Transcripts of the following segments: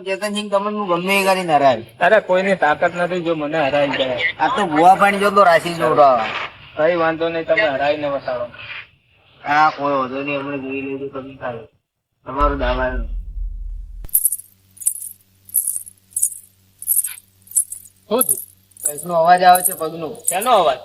ચેતનસિંહ તમને હું ગમે એ કરીને હરાય. અરે કોઈની તાકાત નથી જો મને હરાવી જાય આ તો ભુવા પાણી જો તો રાશિ જોડાવા કઈ વાંધો નહીં તમે હરાઈને બતાવો હા કોઈ વાંધો નહીં હમણાં જોઈ લેજો તમે થાય તમારું દાવા અવાજ આવે છે પગનો. શેનો અવાજ?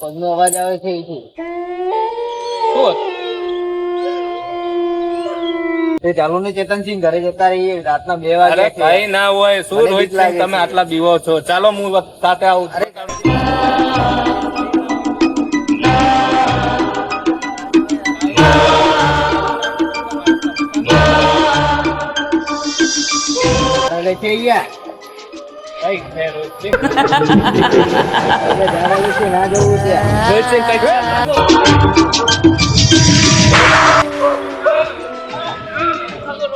પગનો અવાજ આવે છે? એ ચાલુ ને ચેતનસિંહ ઘરે જતા રહીએ રાતના બે વાગે કઈ ના હોય શું રોહિત તમે આટલા બીવો છો. ચાલો હું સાથે આવું અરે જવું છે?